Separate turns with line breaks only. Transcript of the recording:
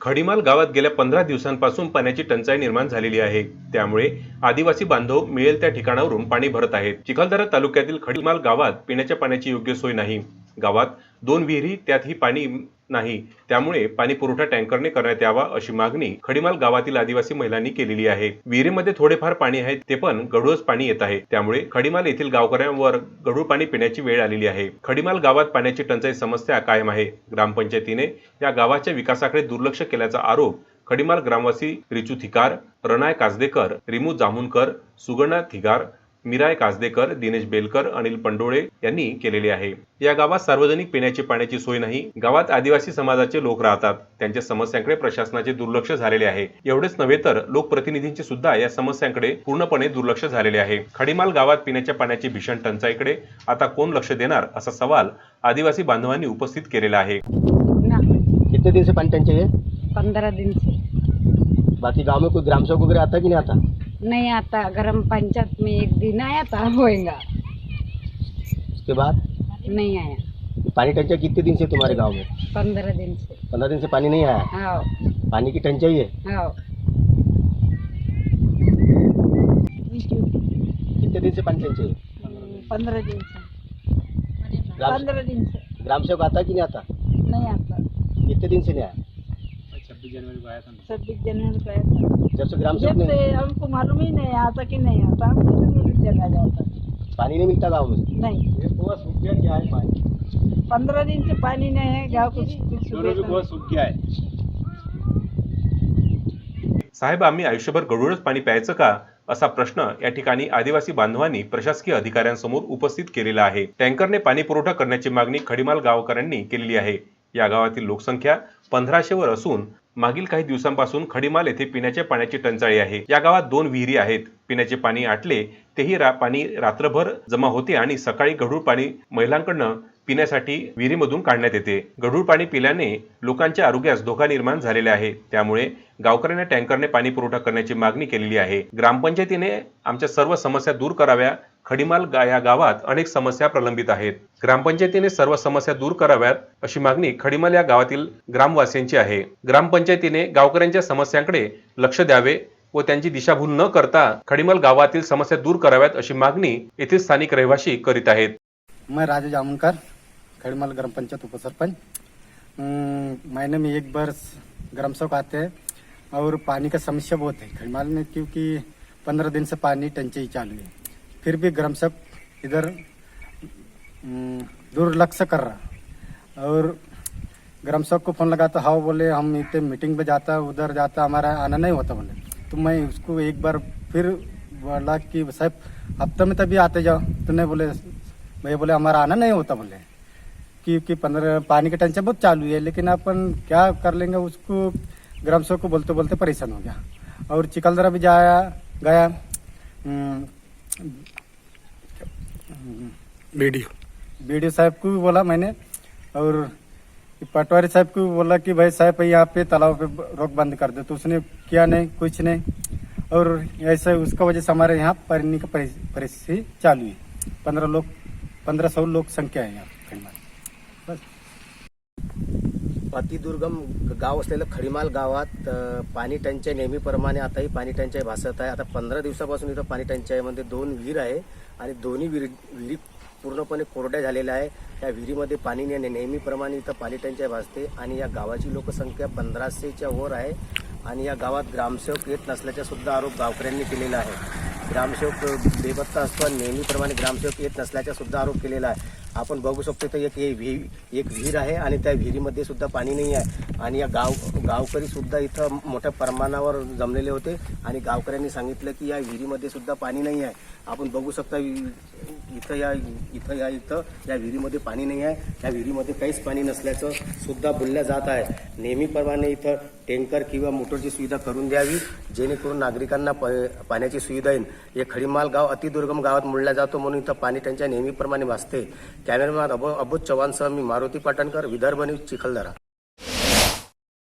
खडीमाल गावात गेल्या पंधरा दिवसांपासून पाण्याची टंचाई निर्माण झालेली आहे. त्यामुळे आदिवासी बांधव मिळेल त्या ठिकाणावरून पाणी भरत आहेत. चिखलदरा तालुक्यातील खडीमाल गावात पिण्याच्या पाण्याची योग्य सोय नाही. गावात. दोन विहिरी त्यातही पाणी नाही. त्यामुळे पाणी पुरवठा टँकरने करण्यात यावा अशी मागणी खडीमाल गावातील आदिवासी महिलांनी केलेली आहे. विहिरीमध्ये थोडेफार पाणी आहे ते पण गढूळच पाणी येत आहे. त्यामुळे खडीमाल येथील गावकऱ्यांवर गढूळ पाणी पिण्याची वेळ आलेली आहे. खडीमाल गावात पाण्याची टंचाई समस्या कायम आहे. ग्रामपंचायतीने या गावाच्या विकासाकडे दुर्लक्ष केल्याचा आरोप खडीमाल ग्रामवासी रिचू थिकार रणाय काजदेकर रिमू जामुनकर सुगणा थिगार मिराय काजदेकर दिनेश बेलकर अनिल पंडोळे यांनी केलेले आहे. या गावात सार्वजनिक पिण्याची पाण्याची सोय नाही. गावात आदिवासी समाजाचे लोक राहतात. त्यांच्या समस्यांकडे प्रशासनाचे दुर्लक्ष झालेले आहे. एवढेच नव्हे तर लोकप्रतिनिधींचे सुद्धा या समस्यांकडे पूर्णपणे दुर्लक्ष झालेले आहे. खडीमाल गावात पिण्याच्या पाण्याची भीषण टंचाईकडे आता कोण लक्ष देणार असा सवाल आदिवासी बांधवांनी उपस्थित केलेला आहे.
ना.
कितने दिन से पानी टंचाई है
पंद्रह दिन से
बाकी गांव में कोई ग्राम सेवक वगैरह आता कि नहीं आता?
नहीं आता ग्राम पंचायत में एक दिन आया था होएगा
उसके बाद
नहीं आया
पानी टंचाई कितने दिन से तुम्हारे गांव में
पंद्रह दिन से
पंद्रह दिन से पानी नहीं आया
आओ
पानी की टंचाई है.
आओ
कितने दिन से पानी टंचाई? है
पंद्रह दिन से
ग्राम
पंद्रह दिन से
ग्राम सेवक आता है कि नहीं आता?
नहीं आता.
कितने दिन से नहीं आया
छब्बीस जनवरी को आया था
जब से ग्राम
जब से हमको मालूम ही नहीं आता कि नहीं आता हम किसी भी जगह जाता
पानी नहीं मिलता गाँव में
नहीं.
पूरा सूख गया क्या है पानी
पंद्रह दिन से पानी नहीं है गाँव कुछ कुछ सुविधा
सूख गया है
साहेब आम्ही आयुष्यभर गढूळच पाणी प्यायचं का? असा प्रश्न या ठिकाणी आदिवासी बांधवांनी प्रशासकीय अधिकाऱ्यांसमोर उपस्थित केलेला आहे. टँकरने पाणी पुरवठा करण्याची मागणी खडीमाल गावकऱ्यांनी केलेली आहे. या गावातील लोकसंख्या पंधराशे वर असून मागील काही दिवसांपासून खडीमाल येथे पिण्याच्या पाण्याची टंचाई आहे. या गावात दोन विहिरी आहेत. पिण्याचे पाणी आटले तेही रा पाणी रात्रभर जमा होते आणि सकाळी गढूळ पाणी महिलांकडनं पिण्यासाठी विहिरीमधून काढण्यात येते. गढूळ पाणी पिल्याने लोकांच्या आरोग्यास धोका निर्माण झालेला आहे. त्यामुळे गावकऱ्यांना टँकरने पाणी पुरवठा करण्याची मागणी केलेली आहे. ग्रामपंचायतीने आमच्या सर्व समस्या दूर कराव्या खडीमाल गा या गावात अनेक समस्या प्रलंबित आहेत. ग्रामपंचायतीने सर्व समस्या दूर कराव्यात अशी मागणी खडीमाल या गावातील ग्रामवासियांची आहे. ग्रामपंचायतीने गावकऱ्यांच्या समस्यांकडे लक्ष द्यावे व त्यांची दिशाभूल न करता खडीमाल गावातील समस्या दूर कराव्यात अशी मागणी येथील स्थानिक रहिवासी करीत आहेत.
मैं राजा जामुनकर खडीमाल ग्राम पंचायत उपसरपंच. अम्म, महीने में एक बार ग्राम सेवक आते हैं और पानी का समस्या बहुत है खड़ीमाल में क्योंकि पंद्रह दिन से पानी टंचाई चालू है। फिर भी ग्राम सेवक इधर अम्म, दुर्लक्ष्य कर रहा। और ग्राम सेवक को फ़ोन लगा तो हाँ बोले हम इतने मीटिंग पे जाता उधर जाता हमारा आना नहीं होता बोले। तो मैं उसको एक बार फिर बोला कि साहब हफ़्ते में तभी आते जाओ। तो नहीं बोले भैया बोले हमारा आना नहीं होता बोले। क्योंकि पंद्रह पानी का टेंशन बहुत चालू है लेकिन अपन क्या कर लेंगे उसको ग्राम सेवक को बोलते बोलते परेशान हो गया। और चिकलदरा भी जाया गया
वीडियो
बीडीओ साहब को भी बोला मैंने और पटवारी साहब को भी बोला कि भाई साहब यहाँ पे तालाब पे रोक बंद कर दे। तो उसने किया नहीं, कुछ नहीं। और ऐसे उसका वजह से हमारे यहाँ पानी का परिस्थिति चालू है। पंद्रह लोग, पंद्रह सौ लोग संख्या है यहाँ
अतिदुर्गम गाव असलेलं खडीमाल गावात पाणी टंचाई नेहमीप्रमाणे आताही पाणी टंचाई भासत आहे. आता पंधरा दिवसापासून इथं पाणी टंचाईमध्ये दोन विहीर आहे आणि दोन्ही विहीर विहिरी पूर्णपणे कोरड्या झालेल्या आहे. त्या विहिरीमध्ये पाणी नेहमीप्रमाणे इथं पाणी टंचाई भासते आणि या गावाची लोकसंख्या पंधराशेच्या वर आहे आणि या गावात ग्रामसेवक येत नसल्याचा सुद्धा आरोप गावकऱ्यांनी केलेला आहे. ग्रामसेवक बेपत्ता असतो आणि नेहमीप्रमाणे ग्रामसेवक येत नसल्याचा सुद्धा आरोप केलेला आहे. आपण बघू शकतो तर एक हे विहीर एक विहीर आहे आणि त्या विहिरीमध्ये सुद्धा पाणी नाही आहे. आणि या गाव गावकरी सुद्धा इथं मोठ्या प्रमाणावर जमलेले होते. आणि गावकऱ्यांनी सांगितलं की या विहिरीमध्ये सुद्धा पाणी नाही आहे. आपण बघू शकता वि- इथं या इथं या इथं. या विहिरीमध्ये पाणी नाही आहे. त्या विहिरीमध्ये काहीच पाणी नसल्याचं सुद्धा बोलल्या जात आहे. नेहमीप्रमाणे इथं टँकर किंवा मोटरची सुविधा करून द्यावी जेणेकरून नागरिकांना प- पाण्याची सुविधा येईल. हे खडीमाल गाव अतिदुर्गम गावात मोडला जातो म्हणून इथं पाणी त्यांच्या नेहमीप्रमाणे भासते. कॅमेरामॅन अबो अबोध चव्हाणसह मी मारुती पाटणकर विदर्भ न्यूज चिखलदरा.